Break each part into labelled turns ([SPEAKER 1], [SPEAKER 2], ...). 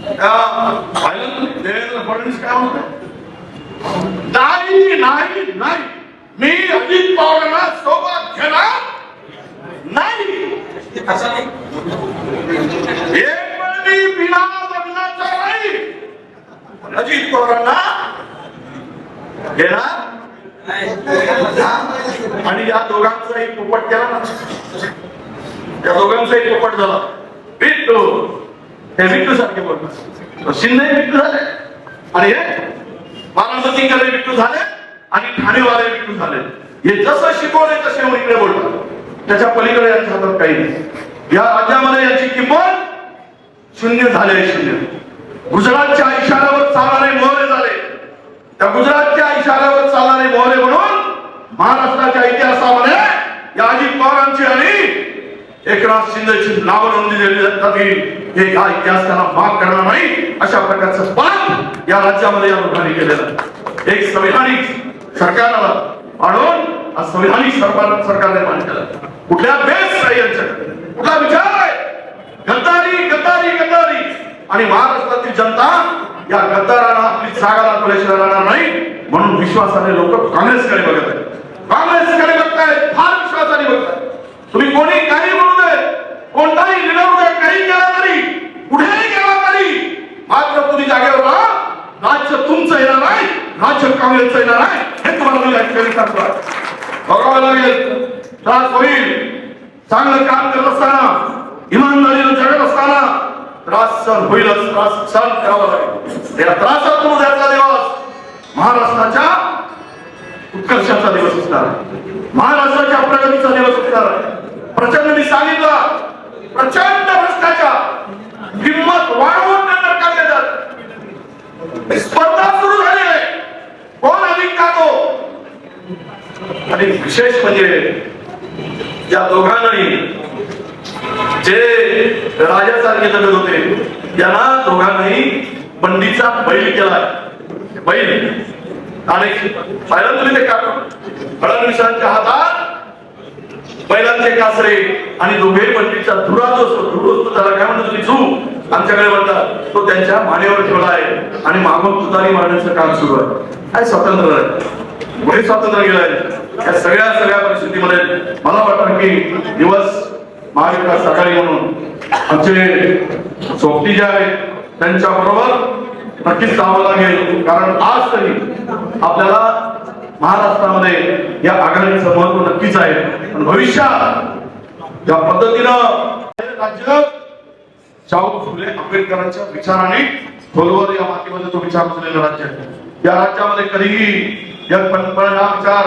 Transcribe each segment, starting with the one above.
[SPEAKER 1] त्या पाहिलं देवेंद्र फडणवीस काय म्हणतो नाही नाही नाही. मी अजित पवारांना सोबत घेणार नाही. एक बिना लग्नाचा नाही. अजित पवारांना घेणार आणि या दोघांचाही पोपट केला ना. या दोघांचाही पोपट झाला. विट्टू हे विट्टू सारखे बोलतात. शिंदे विट्टू झाले. आणि हे बारामतीकडे विट्टू झाले आणि ठाणेवाले विट्टू झाले. हे जसं शिकवले तसे इकडे बोलतात. त्याच्या पलीकडे यांच्या हातात काही नाही. या राज्यामध्ये याची किंमत शून्य झाले शून्य. गुजरातच्या इशाऱ्यावर चालणारे मोहरे झाले. त्या गुजरातच्या इशाऱ्यावर चालणारे मोहरे म्हणून महाराष्ट्राच्या इतिहासामध्ये या अजित पवारांची आणि एकनाथ शिंदेची नाव नोंदणी दिली जातात हे या इतिहास त्यांना माफ करणार नाही अशा प्रकारचं पाप या राज्यामध्ये या लोकांनी केलेलं एक संविधानिक सरकारला आणून आज संविधानिक सरकार सरकारने मान केलं. कुठल्या बेस नाही यांच्याकडे. कुठला विचार आहे? गद्दारी गद्दारी गद्दारी. आणि महाराष्ट्रातील जनता या गद्दाराला आपली जागा दाखवल्याशिवाय राहणार नाही म्हणून विश्वासाने लोक काँग्रेसकडे बघत आहेत. काँग्रेसकडे बघतायत फार विश्वासाने बघतायत. तुम्ही कोणी काही म्हणू दे कोणताही लिडर उद्या काही केला तरी कुठेही गेला तरी मात्र तुम्ही जागेवर राहा राज्य तुमचं येणार नाही राज्य काँग्रेसचं येणार नाही हे तुम्हाला मी या ठिकाणी सांगतो. बघावं लागेल. त्रास होईल. चांगलं काम करत असताना इमानदारीनं जगत असताना त्रास सहन होईलच. त्रास सहन करावा लागेल. त्या त्रासातून उद्याचा दिवस. महाराष्ट्राच्या उत्कर्षाचा दिवस असणार महाराष्ट्राच्या प्रगतीचा दिवस असणार प्रचंड मी सांगितलं. प्रचंड भ्रष्टाचार. किंमत वाढवून स्पर्धा सुरू झाली. आहे कोण अधिक खातो. आणि विशेष म्हणजे या दोघांनाही जे राजासारखे जगत होते यांना दोघांनाही बंदीचा बैल केलाय बैल. आणि पाहिलं तुम्ही ते का फडणवीसांच्या हातात बैलांचे कासरे आणि दोघे बंदीचा धुरा जो असतो धुरो असतो त्याला काय म्हणतो तुम्ही? झू. आमच्याकडे म्हणतात तो त्यांच्या मानेवर ठेवला आहे आणि मागून तुतारी मारण्याचं काम सुरू आहे. काय स्वातंत्र्य आहे पुढे स्वातंत्र्य गेलंय? या सगळ्या सगळ्या परिस्थितीमध्ये मला वाटतं की दिवस महाविकास आघाडी म्हणून आमचे सोबती जे आहेत त्यांच्या बरोबर नक्कीच जावं लागेल. कारण आज तरी आपल्याला महाराष्ट्रामध्ये या आघाडीचं महत्त्व नक्कीच आहे. पण भविष्यात ज्या पद्धतीनं राज्य शाहू फुले आंबेडकरांच्या विचाराने खोलवर या मातीमध्ये तो विचार असलेलं राज्य आहे. या राज्यामध्ये कधीही या परंपरा विचार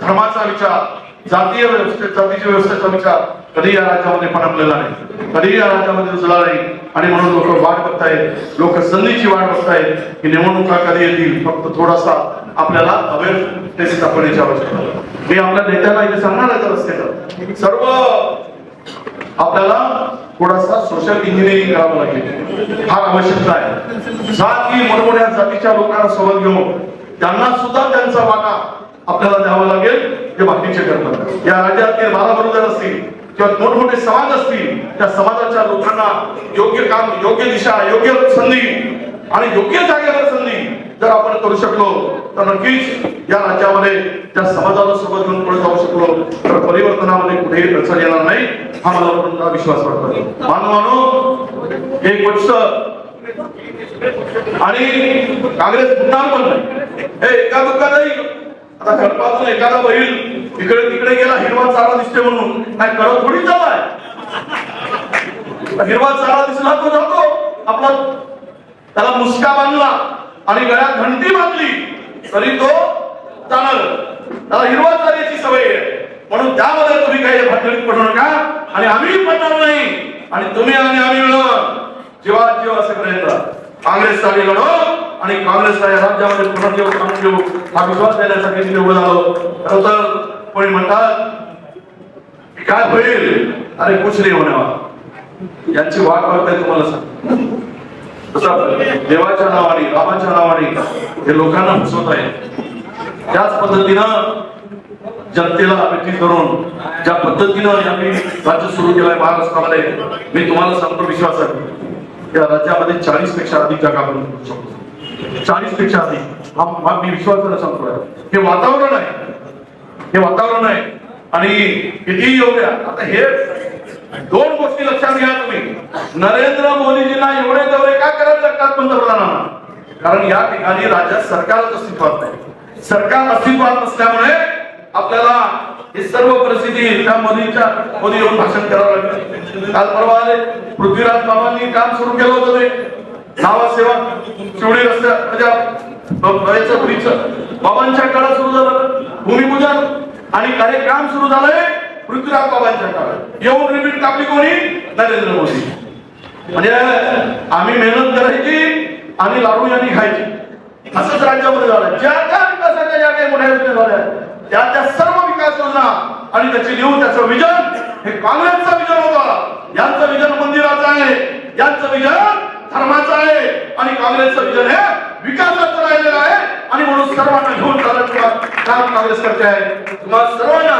[SPEAKER 1] धर्माचा विचार जातीय व्यवस्थेत जातीच्या व्यवस्थेचा विचार कधी या राज्यामध्ये पडपलेला नाही. कधी या राज्यामध्ये रुजला नाही. आणि म्हणून लोक वाट बघतायत. लोक संधीची वाट बघतायत की निवडणुका कधी येतील? फक्त थोडासा आपल्याला अवेअरनेस दाखवण्याची आवश्यकता मी आपल्या नेत्यांना इथे सांगणार आहे रस्त्याला सर्व आपल्याला थोडासा सोशल इंजिनिअरिंग करावं लागेल. फार आवश्यकता आहे जाती मोठमोठ्या जातीच्या लोकांना सोबत घेऊन त्यांना सुद्धा त्यांचा वाटा आपल्याला द्यावा लागेल ते बाकीचे करतात या राज्यातील बारा बरोबर असतील किंवा मोठमोठे समाज असतील त्या समाजाच्या लोकांना योग्य काम योग्य दिशा योग्य संधी आणि योग्य जागेवर संधी जर आपण करू शकलो तर नक्कीच या राज्यामध्ये त्या समाजाला सोबत घेऊन पुढे जाऊ शकलो तर परिवर्तनामध्ये कुठेही अडचण येणार नाही हा मला पूर्ण विश्वास वाटतो. मानवानो एक गोष्ट आणि काँग्रेस फुटणार पण नाही. हे एका दुःखा आता घरपासून एखादा बैल इकडे तिकडे गेला हिरवा चारा दिसते म्हणून. काय करत थोडी चालाय हिरवा चारा दिसला तो जातो. आपला त्याला मुसका बांधला आणि गळ्यात घंटी बांधली तरी तो चालल. त्याला हिरवा चाऱ्याची सवय आहे. म्हणून त्यामध्ये तुम्ही काही भांडणीत पडू नका. आणि आम्ही पडणार नाही. आणि तुम्ही आणि आम्ही मिळून जीवा जीव असं करायचं आम्ही लढो आणि काँग्रेसला या राज्यामध्ये पुनर्जीव काढून घेऊ हा विश्वास देण्यासाठी मी उभं झालो खरं तर कोणी म्हणतात की काय होईल अरे कुछ नाही होणार. यांची वाट बघताय तुम्हाला सांग देवाच्या नावाने रामाच्या नावाने हे लोकांना फसवत आहे त्याच पद्धतीनं जनतेला अपेक्षित करून ज्या पद्धतीनं आम्ही राज्य सुरू केलंय महाराष्ट्रामध्ये मी तुम्हाला सांगतो विश्वास आहे या राज्यामध्ये चाळीसपेक्षा अधिक जागा बनवू शकतो. चाळीसपेक्षा अधिक. हा मी विश्वासानं सांगतोय. हे वातावरण आहे. हे वातावरण आहे. आणि किती योग्य आता हे दोन गोष्टी लक्षात घ्या तुम्ही. नरेंद्र मोदीजींना एवढे दौरे काय करायला लागतात पंतप्रधानांना? कारण या ठिकाणी राज्यात सरकारच अस्तित्वात नाही. सरकार अस्तित्वात नसल्यामुळे आपल्याला हे सर्व परिस्थिती त्या मोदींच्या मोदी येऊन भाषण करावं लागलं. काल परवा आले पृथ्वीराज बाबांनी काम सुरू केलं होतं ते. नावासेवा चिवडी रस्त्या म्हणजे बाबांच्या काळात सुरू झालं भूमिपूजन आणि कार्यक्रम सुरू झालंय पृथ्वीराज बाबांच्या काळात. येऊन रिपीट कापली कोणी? नरेंद्र मोदी. म्हणजे आम्ही मेहनत करायची आणि लाडू यांनी खायची. असंच राज्यामध्ये झालं. ज्या त्या विकासाच्या ज्या काही मोठ्या योजना झाल्या त्या त्या सर्व विकास योजना आणि त्याची लिहून त्याचं विजन हे काँग्रेसचं विजन होता. यांचं विजन मंदिराचं आहे. यांचं विजन धर्माचं आहे. आणि काँग्रेसचं विजन हे विकासाचं राहिलेलं आहे. आणि म्हणून सर्वांना घेऊन चालत काम काँग्रेस करते आहे. तुम्हाला सर्वांना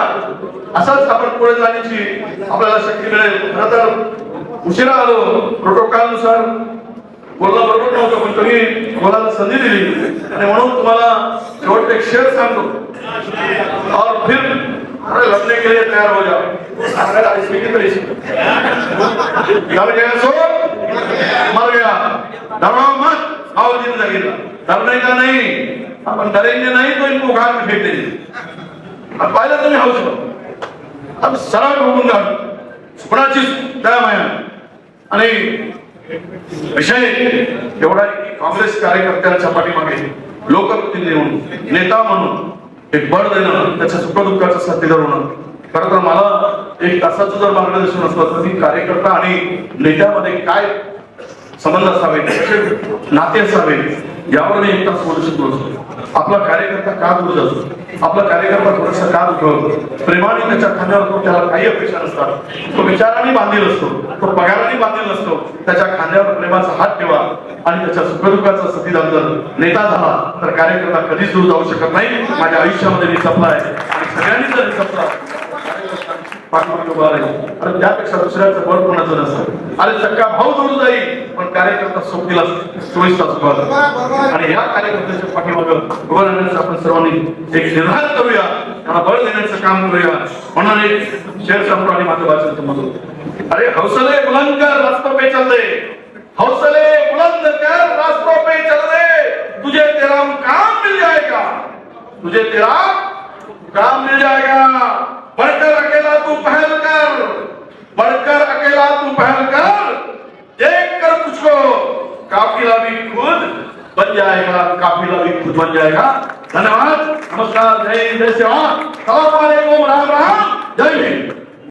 [SPEAKER 1] असंच आपण पुढे जाण्याची आपल्याला शक्ती मिळेल. खरं तर उशिरा आलो. प्रोटोकॉलनुसार बोलणं बरोबर नव्हतं पण तुम्ही मला संधी दिली. आणि म्हणून तुम्हाला शेवट एक शेअर सांगतो. और फिर अरे लढने के लिए तैयार हो जाओ अगर इसमें की तरह डर गया सो मर गया डरो मत आओ जिंदगी डरने का नहीं? अपन डरेंगे नहीं तो इनको उखाड़ में फेंक देंगे अब पाहिलं तुम्ही हाऊस आता सरळ बघून घाल कुणाची दया माया आणि विषय एवढा आहे की काँग्रेस कार्यकर्त्यांच्या पाठीमागे लोकप्रतिनिधी म्हणून नेता म्हणून एक बळ देणं त्याच्या सुखदुःखाचं साथीदार होणं खरं तर मला एक तासाचं जर मार्गदर्शन असलं तर मी कार्यकर्ता आणि नेत्यामध्ये काय संबंध असावे नाते असावे यावर मी एक तास बोलू शकलो असतो. आपला कार्यकर्ता का दूर जातो? आपला कार्यकर्ता थोडासा का दुखवतो? प्रेमाने त्याच्या खांद्यावर तो त्याला काही अपेक्षा नसतात. तो विचाराने बांधील असतो. तो पगाराने बांधील नसतो त्याच्या खांद्यावर प्रेमाचा हात ठेवा आणि त्याच्या सुखदुःखाचा सतीदान जर नेता झाला तर कार्यकर्ता कधीच दूर जाऊ शकत नाही. माझ्या आयुष्यामध्ये मी जपला आहे. आणि सगळ्यांनी जर हे जपला पाठीमागे उभा राहील. अरे त्यापेक्षा दुसऱ्याचं बळ कोणाचं नसतं. अरे चक्का भाऊ दूर जाईल. कार्यकर्ता सोबतीला चोवीस तास उभा आणि या कार्यकर्त्याच्या पाठीमागं उभं राहण्याचं आपण सर्वांनी एक निर्धार करूया. त्यांना बळ देण्याचं काम करूया. म्हणून एक शेर सांगतो आणि माझं वाचन समजतो अरे हौसले बुलंद कर रास्तों पे चल दे हौसले बुलंद कर रास्तों पे चल दे तुझे तेरा काम मिल जाएगा. तुझे तेरा काम मिल जाएगा. बढ़कर अकेला तू पहल कर जाएगा काफी भी खुद बन जाएगा धन्यवाद. नमस्कार. जय जय सेवा राम राम. जय हिंद.